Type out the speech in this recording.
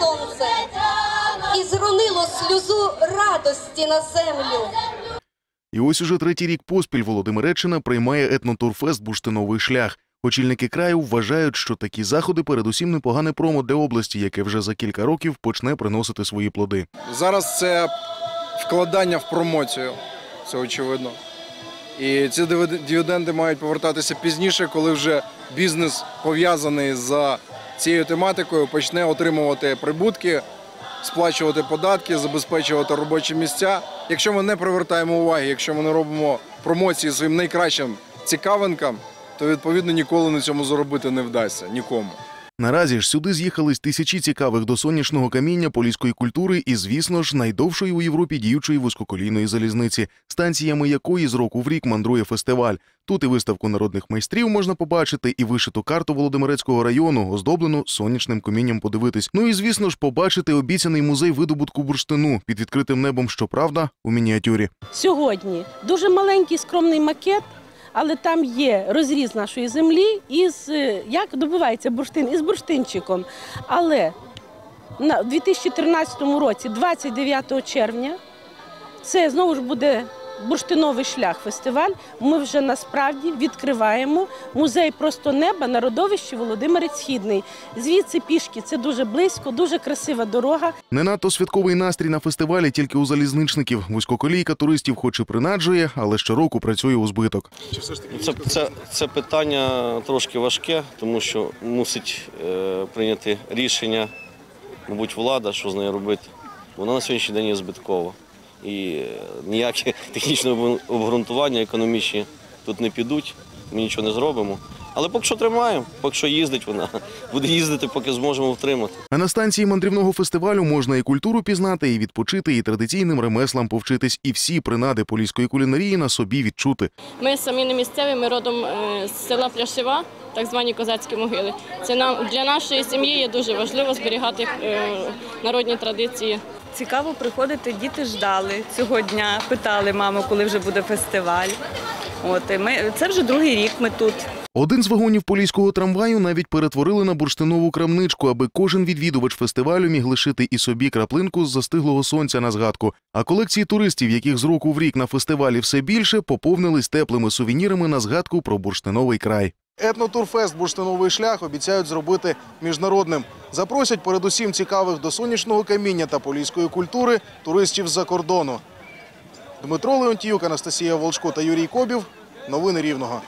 сонце і зронило сльозу радості на землю. І ось уже третій рік поспіль Володимиреччина приймає етнотурфест «Бурштиновий шлях». Очільники краю вважають, що такі заходи передусім непогане промо для області, яке вже за кілька років почне приносити свої плоди. Зараз це вкладання в промоцію, це очевидно. І ці дивіденди мають повертатися пізніше, коли вже бізнес пов'язаний з цією тематикою, почне отримувати прибутки, сплачувати податки, забезпечувати робочі місця. Якщо ми не привертаємо уваги, якщо ми не робимо промоції своїм найкращим цікавинкам, то відповідно ніколи на цьому заробити не вдасться нікому. Наразі ж сюди з'їхались тисячі цікавих до сонячного каміння поліської культури і, звісно ж, найдовшої у Європі діючої вузькоколійної залізниці, станціями якої з року в рік мандрує фестиваль. Тут і виставку народних майстрів можна побачити, і вишиту карту Володимирецького району, оздоблену сонячним камінням подивитись. Ну і звісно ж, побачити обіцяний музей видобутку бурштину під відкритим небом, щоправда, у мініатюрі. Сьогодні дуже маленький скромний макет, але там є розріз нашої землі із е, як добувається бурштин із бурштинчиком. Але на у 2013 році, 29 червня, це знову ж буде бурштиновий шлях фестиваль. Ми вже насправді відкриваємо музей просто неба на родовищі Володимирець Східний. Звідси пішки це дуже близько, дуже красива дорога. Не надто святковий настрій на фестивалі тільки у залізничників. Вузькоколійка туристів хоч і принаджує, але щороку працює у збиток. Це, це, це питання трошки важке, тому що мусить е, прийняти рішення, мабуть, влада, що з нею робити. Вона на сьогоднішній день є збиткова. І е, ніякі технічні обґрунтування економічні тут не підуть, ми нічого не зробимо. Але поки що тримаємо, поки що їздить вона. Буде їздити, поки зможемо втримати. А на станції мандрівного фестивалю можна і культуру пізнати, і відпочити, і традиційним ремеслам повчитись, і всі принади поліської кулінарії на собі відчути. Ми самі не місцеві, ми родом е, з села Пляшева, так звані козацькі могили. Це нам для нашої сім'ї є дуже важливо зберігати е, народні традиції. Цікаво приходити, діти ждали цього дня, питали маму, коли вже буде фестиваль. От і ми це вже другий рік. Ми тут. Один з вагонів поліського трамваю навіть перетворили на бурштинову крамничку, аби кожен відвідувач фестивалю міг лишити і собі краплинку з застиглого сонця на згадку. А колекції туристів, яких з року в рік на фестивалі все більше, поповнились теплими сувенірами на згадку про бурштиновий край. Етнотурфест «Бурштиновий шлях обіцяють зробити міжнародним. Запросять передусім цікавих до сонячного каміння та поліської культури туристів з-за кордону. Дмитро Леонтіюк, Анастасія Волчко та Юрій Кобів. Новини Рівного.